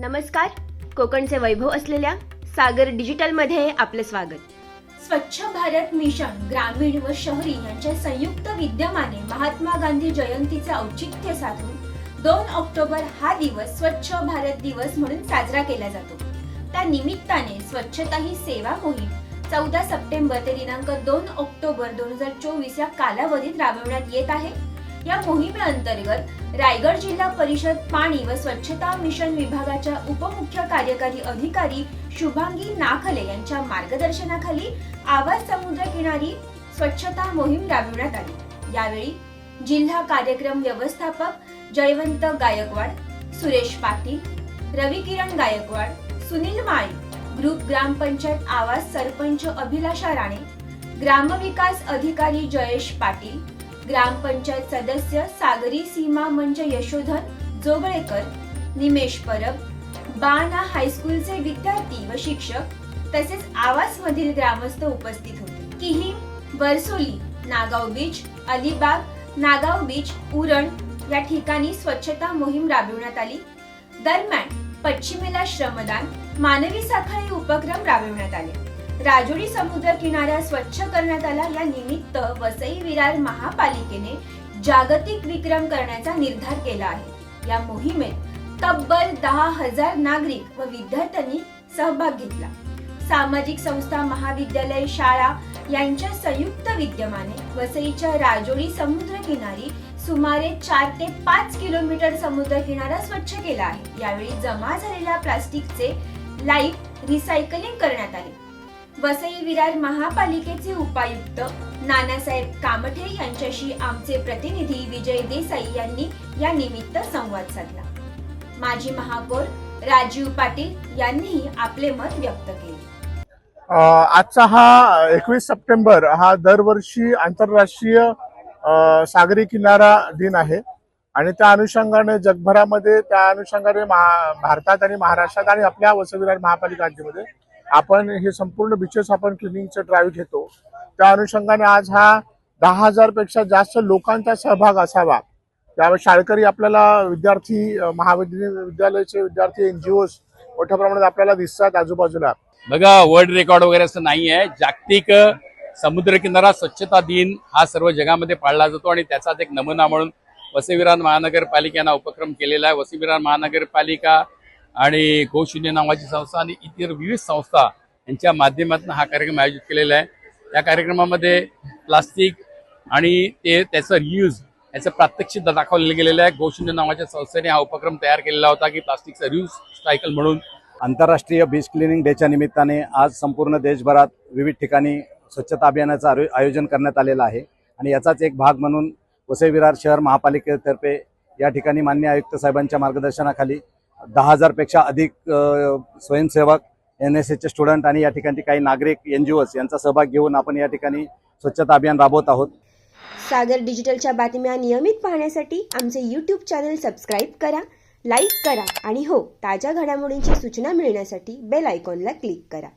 नमस्कार. कोकणचे वैभव असलेल्या सागर डिजिटलमध्ये आपले स्वागत. स्वच्छ भारत मिशन ग्रामीण व शहरी यांच्या संयुक्त विद्यमाने महात्मा गांधी जयंतीचे औचित्य साधून दोन ऑक्टोबर हा दिवस स्वच्छ भारत दिवस म्हणून साजरा केला जातो. त्या निमित्ताने स्वच्छता ही सेवा मोहीम चौदा सप्टेंबर ते दिनांक दोन ऑक्टोबर दोन हजार चोवीस या कालावधीत राबवण्यात येत आहे. या मोहिमेअंतर्गत रायगड जिल्हा परिषद पाणी व स्वच्छता मिशन विभागाच्या उपमुख्य कार्यकारी अधिकारी शुभांगी नाखले यांच्या मार्गदर्शनाखाली आवाज समुद्र किनारी स्वच्छता मोहीम राबविण्यात आली. यावेळी जिल्हा कार्यक्रम व्यवस्थापक जयवंत गायकवाड सुरेश पाटील रवी किरण गायकवाड सुनील माळी ग्रुप ग्रामपंचायत आवाज सरपंच अभिलाषा राणे ग्रामविकास अधिकारी जयेश पाटील ग्रामपंचायत सदस्य सागरी सीमा मंच यशोधर जोगळेकर निमेश परब बाणा हायस्कूलचे विद्यार्थी व शिक्षक तसेच आवास मधील ग्रामस्थ उपस्थित होते. किहिम बरसोली नागाव बीच अलिबाग नागाव बीच उरण या ठिकाणी स्वच्छता मोहीम राबविण्यात आली. दरम्यान पश्चिमेला श्रमदान मानवी साखळी उपक्रम राबविण्यात आले. राजुरी समुद्र किनारा स्वच्छ करण्यात आला या निमित्त वसई विरार महापालिकेने जागतिक विक्रम करण्याचा निर्धार केला आहे. या मोहिमेत तब्बल दहा हजार नागरिक व विद्यार्थ्यांनी सहभाग घेतला. सामाजिक संस्था महाविद्यालय शाळा यांच्या संयुक्त विद्यमाने वसईच्या राजोळी समुद्र किनारी सुमारे चार ते पाच किलोमीटर समुद्र किनारा स्वच्छ केला आहे. यावेळी जमा झालेल्या प्लास्टिकचे लाईफ रिसायकलिंग करण्यात आले. वसई विरार महापालिकेचे उपायुक्त नानासाहेब कामठे यांच्याशी आमचे प्रतिनिधी विजय देसाई यांनी या निमित्त संवाद साधला. माजी महापौर राजीव पाटील यांनीही आपले मत व्यक्त केले. आजचा हा एकवीस सप्टेंबर हा दरवर्षी आंतरराष्ट्रीय सागरी किनारा दिन आहे. आणि त्या अनुषंगाने जगभरामध्ये त्या अनुषंगाने महा भारतात आणि महाराष्ट्रात आणि आपल्या वसविरार महापालिका राज्यामध्ये आपण हे संपूर्ण बीचेस आपण क्लिनिंगचं ड्राईव्ह घेतो. त्या अनुषंगाने आज हा दहा हजारपेक्षा जास्त लोकांचा सहभाग असावा. त्यामुळे शाळकरी आपल्याला विद्यार्थी महाविद्यालय विद्यालयाचे विद्यार्थी एनजीओज मोठ्या प्रमाणात आपल्याला दिसतात आजूबाजूला. बघा वर्ल्ड रेकॉर्ड वगैरे असं नाही आहे जागतिक समुद्रकिनारा स्वच्छता दिन हा सर्व जगामध्ये पाळला जातो आणि त्याचाच एक नमुना म्हणून वसईविरान महानगरपालिकेनं उपक्रम केलेला आहे. वसईविरान महानगरपालिका आणि गोशून्य नावाची संस्था आणि इतर विविध संस्था यांच्या माध्यमातून हा कार्यक्रम आयोजित केलेला आहे. या कार्यक्रमामध्ये प्लास्टिक आणि ते त्याचं रियूज याचं प्रात्यक्षिक दाखवलेलं गेलेलं आहे. गोशून्य नावाच्या संस्थेने हा उपक्रम तयार केलेला होता की प्लास्टिकचा रियूज सायकल म्हणून. आंतरराष्ट्रीय बीच क्लिनिंग डेच्या निमित्ताने आज संपूर्ण देशभरात विविध ठिकाणी स्वच्छता अभियानाचं आयोजन करण्यात आलेलं आहे. आणि याचाच एक भाग म्हणून वसई विरार शहर महापालिकेतर्फे या ठिकाणी मान्य आयुक्त साहेबांच्या मार्गदर्शनाखाली दहा हजारपेक्षा अधिक स्वयंसेवक एन एस एसचे स्टुडंट आणि या ठिकाणी काही नागरिक एन जी ओस यांचा सहभाग घेऊन आपण या ठिकाणी स्वच्छता अभियान राबवत आहोत. सागर डिजिटलच्या बातम्या नियमित पाहण्यासाठी आमचे यूट्यूब चॅनल सबस्क्राईब करा लाईक करा आणि हो ताज्या घडामोडींची सूचना मिळण्यासाठी बेल आयकॉनला क्लिक करा.